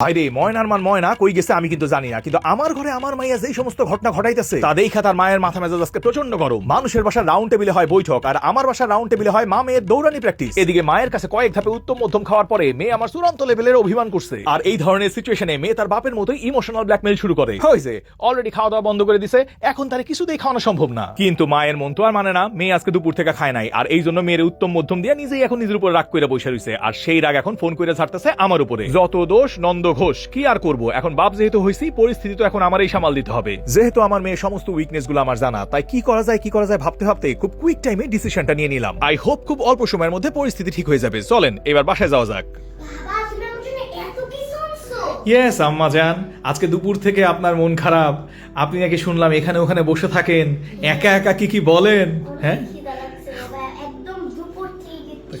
ময়নার মান ময়না কই গেছে আমি কিন্তু জানি না, কিন্তু আমার ঘরে আমার মাইয়া যেই সমস্ত ঘটনা ঘটাইতেছে, তা দেখা তার মায়ের মাথা মেজাজ আজকে প্রচণ্ড গরম। মানুষের বাসার রাউন্ড টেবিলে হয় বৈঠক, আর আমার বাসার রাউন্ড টেবিলে হয় মা মেয়ের দৌড়ানি প্র্যাকটিস এদিকে মায়ের কাছে কয়েক ধাপে উত্তম মধ্যম খাওয়ার পরে মেয়ে আমার চূড়ান্ত লেভেলের অভিমান করছে। আর এই ধরনের সিচুয়েশনে মেয়ে তার বাপের মতোই ইমোশনাল ব্ল্যাকমেল শুরু করে। হয়েছে অলরেডি খাওয়া দাওয়া বন্ধ করে দিছে, এখন তার কিছুতেই খাওয়ানো সম্ভব না। কিন্তু মায়ের মন তো আর মানে না, মেয়ে আজকে দুপুর থেকে খায় নাই, আর এই জন্য মেয়ের উত্তম মধ্যম দিয়ে নিজেই এখন নিজের উপর রাগ করে বসে রয়েছে আর সেই রাগ এখন ফোন করে ছাড়তেছে আমার উপরে। যত দোষ নন্দ ঘোষ কি আর করব? এখন বাপ যেহেতু হয়েছি পরিস্থিতি তো এখন আমারই সামাল দিতে হবে। যেহেতু আমার মেয়ে সমস্ত উইকনেসগুলো আমার জানা তাই কি করা যায় কি করা যায় ভাবতে ভাবতে খুব কুইক টাইমে ডিসিশনটা নিয়ে নিলাম। আই হোপ খুব অল্প সময়ের মধ্যে পরিস্থিতি ঠিক হয়ে যাবে। চলেন এবার বাসায় যাওয়া যাক। ইয়েস আম্মা জান আজকে দুপুর থেকে আপনার মন খারাপ। আপনি নাকি শুনলাম এখানে ওখানে বসে থাকেন একা একা কি কি বলেন হ্যাঁ?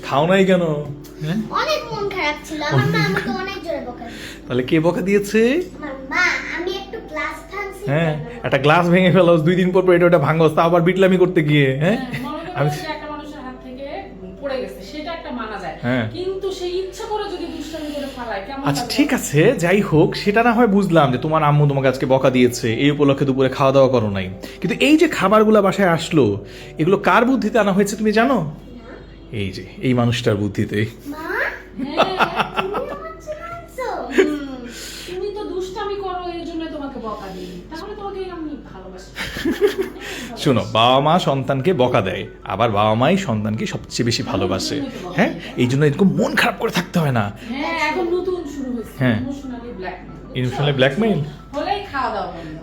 খাও নাই কেন? অনেক মন খারাপ ছিল আমার মা আমাকে অনেক জোরে বকা তাহলে কে বকা দিয়েছে? আমার মা আমি একটু ক্লাস ভাঙছি। হ্যাঁ একটা গ্লাস ভেঙে ফেলো দুই দিন পর পর এটা ওটা ভাঙো তা আবার বিটলামি করতে গিয়ে হ্যাঁ? আমি আমি একটা মানুষের হাত থেকে পড়ে গেছে সেটা একটা মানা যায়। হ্যাঁ। কিন্তু সেই ইচ্ছা করে যদি দুষ্টামি করে ফালায় কেমন আচ্ছা ঠিক আছে যাই হোক সেটা না হয় বুঝলাম যে তোমার আম্মু তোমাকে আজকে বকা দিয়েছে এই উপলক্ষে দুপুরে খাওয়া দাওয়া করো নাই। কিন্তু এই যে খাবারগুলো বাসায় আসলো এগুলো কার বুদ্ধিতে আনা হয়েছে তুমি জানো? এই যে এই মানুষটার বুদ্ধিতে। মা? হ্যাঁ, তুমি আমার জন্য আনছো হুম, তুমি তো দুষ্টামি করো এই জন্য তোমাকে বকা দিই। তাহলে তোমাকে আমি ভালোবাসি। শোনো বাবা মা সন্তানকে বকা দেয় আবার বাবা মাই সন্তানকে সবচেয়ে বেশি ভালোবাসে। হ্যাঁ? এই জন্য এরকম মন খারাপ করে থাকতে হয় না। হ্যাঁ হ্যাঁ। ইমোশনালি বন্ধ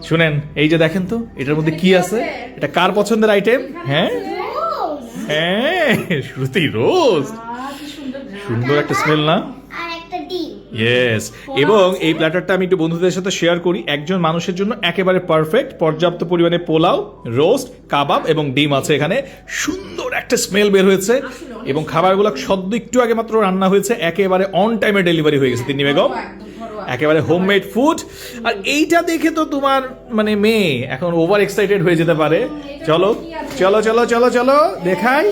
শুনেন এই যে দেখেন তো এটার মধ্যে কি আছে? এটা কার পছন্দের আইটেম হ্যাঁ? রোজ হ্যাঁ শুরুতেই রোজ। সুন্দর একটা স্মেল না? ইয়েস এবং এই প্ল্যাটারটা আমি একটু বন্ধুদের সাথে শেয়ার করি। একজন মানুষের জন্য একেবারে পারফেক্ট পর্যাপ্ত পরিমাণে পোলাও রোস্ট কাবাব এবং ডিম আছে এখানে। সুন্দর একটা স্মেল বের হয়েছে। এবং খাবারগুলো সদ্য একটু আগে মাত্র রান্না হয়েছে। একেবারে অন টাইমে ডেলিভারি হয়ে গেছে তিনি বেগম। একেবারে হোমমেড ফুড আর এইটা দেখে তো তোমার মানে মেয়ে এখন ওভার এক্সাইটেড হয়ে যেতে পারে। চলো চলো চলো চলো চলো দেখাই।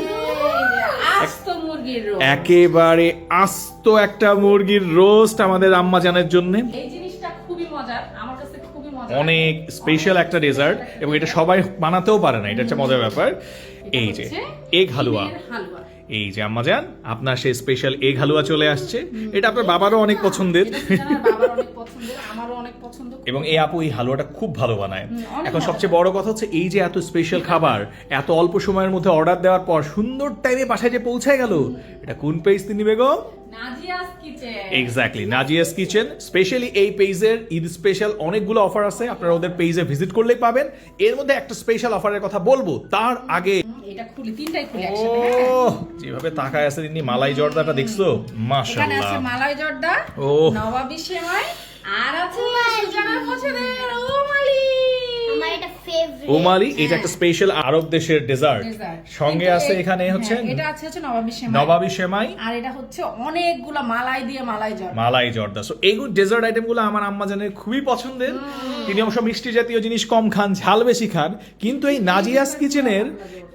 আস্ত মুরগির রোল। একেবারে আস্ত একটা মুরগির রোস্ট আমাদের আম্মা জানের জন্য। এই জিনিসটা খুবই মজার আমার কাছে খুবই মজার। অনেক স্পেশাল একটা ডেজার্ট এবং এটা সবাই বানাতেও পারে না এটা একটা মজার ব্যাপার। এই যে এগ হালুয়া। হালুয়া। এই যে আম্মা জান আপনার সেই স্পেশাল এগ হালুয়া চলে আসছে। এটা আপনার বাবারও অনেক পছন্দের। এবং এই আপু এই হালুয়াটা খুব ভালো বানায়। এখন সবচেয়ে বড় কথা হচ্ছে এই যে এত স্পেশাল খাবার এত অল্প সময়ের মধ্যে অর্ডার দেওয়ার পর সুন্দর টাইমে বাসায় যে পৌঁছায় গেল এটা কোন পেজ তিনি Begum? Exactly Nazia's kitchen specially এই পেজের ঈদ স্পেশাল অনেকগুলো অফার আছে। আপনারা ওদের পেজে ভিজিট করলেই পাবেন। এর মধ্যে একটা স্পেশাল অফারের কথা বলব। তার আগে এটা খুলি তিনটাই খুলি একসাথে হ্যাঁ? যেভাবে তাকায় আছে তিনি মালাই জর্দাটা দেখছ এখানে আছে মালাই জর্দা ও। নবাবী সেমাই আর আছে সুজানার পছন্দের ফেভারিট ওমালি এটা একটা স্পেশাল আরব দেশের ডেজার্ট সঙ্গে আছে এখানে হ্যাঁ, হচ্ছে এটা আছে হচ্ছে নবাবী সেমাই। নবাবী সেমাই। আর এটা হচ্ছে অনেকগুলা মালাই দিয়ে মালাই জর্দা। মালাই জর্দা। সো এইগুলো ডেজার্ট আইটেমগুলো আমার আম্মা জানের খুবই পছন্দের। তিনি অবশ্য মিষ্টি জাতীয় জিনিস কম খান ঝাল বেশি খান। কিন্তু এই নাজিয়াস কিচেনের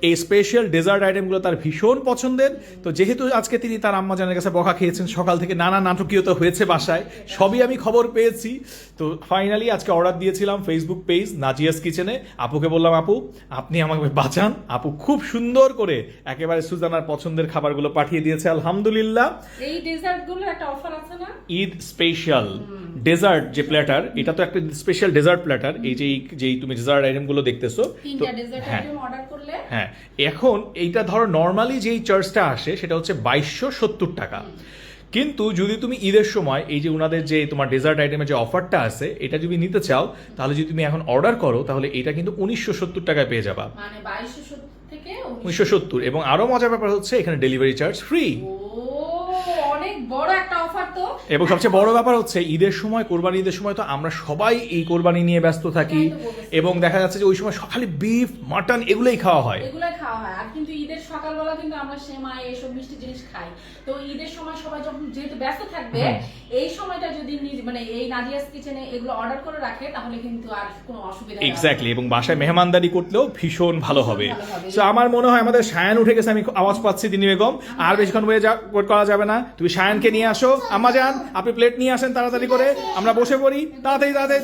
এই স্পেশাল ডেজার্ট আইটেমগুলো তার ভীষণ পছন্দের। তো যেহেতু আজকে তিনি তার আম্মা জানের কাছে বকা খেয়েছেন সকাল থেকে নানা নাটকীয়তা হয়েছে বাসায় সবই আমি খবর পেয়েছি। তো ফাইনালি আজকে অর্ডার দিয়েছিলাম ফেসবুক পেজ নাজিয়াস কিচেনে। আপুকে বললাম আপু আপনি আমাকে বাঁচান। আপু খুব সুন্দর করে একেবারে সুজানার পছন্দের খাবারগুলো পাঠিয়ে দিয়েছে আলহামদুলিল্লাহ। এই ডেজার্টগুলো একটা অফার আছে না? ঈদ স্পেশাল ডেজার্ট যে প্ল্যাটার এটা তো একটা স্পেশাল ডেজার্ট প্ল্যাটার এই যে যেই তুমি ডেজার্ট আইটেমগুলো দেখতেছো তো তিনটা ডেজার্ট হ্যাঁ। আইটেম অর্ডার করলে? হ্যাঁ। এখন এইটা ধরো নর্মালি যেই চার্জটা আসে সেটা হচ্ছে বাইশশো সত্তর টাকা। কিন্তু যদি তুমি ঈদের সময় এই যে ওনাদের যে তোমার ডেজার্ট আইটেমের যে অফারটা আছে এটা যদি নিতে চাও তাহলে যদি তুমি এখন অর্ডার করো তাহলে এটা কিন্তু উনিশশো সত্তর টাকায় পেয়ে যাবা। মানে উনিশশো সত্তর। এবং আরও মজার ব্যাপার হচ্ছে এখানে ডেলিভারি চার্জ ফ্রি অনেক বড় একটা অফার তো। এবং সবচেয়ে বড় ব্যাপার হচ্ছে ঈদের সময় কোরবানি ঈদের সময় তো আমরা সবাই এই কোরবানি নিয়ে ব্যস্ত থাকি। এবং দেখা যাচ্ছে যে ওই সময় খালি বিফ মাটন এগুলোই খাওয়া হয়। এগুলাই খাওয়া হয়। আর কিন্তু ঈদের সকালবেলা কিন্তু আমরা সেমাই এসব মিষ্টি জিনিস খাই। তো ঈদের সময় সবাই যখন যেহেতু ব্যস্ত থাকবে এই সময়টা যদি মানে এই নাদিয়াস কিচেনে এগুলো অর্ডার করে রাখে তাহলে কিন্তু আর কোনো অসুবিধা এক্স্যাক্টলি এবং বাসায় মেহমানদারি করলেও ভীষণ ভালো হবে। সো তো আমার মনে হয় আমাদের সায়ান উঠে গেছে আমি আওয়াজ পাচ্ছি দিনী বেগম। আর বেশিক্ষণ হয়ে যা ওয়েট করা যাবে না। তুমি সায়ানকে নিয়ে আসো। আম্মা যান আপনি প্লেট নিয়ে আসেন তাড়াতাড়ি করে। আমরা বসে পড়ি। তাড়াতাড়ি তাড়াতাড়ি।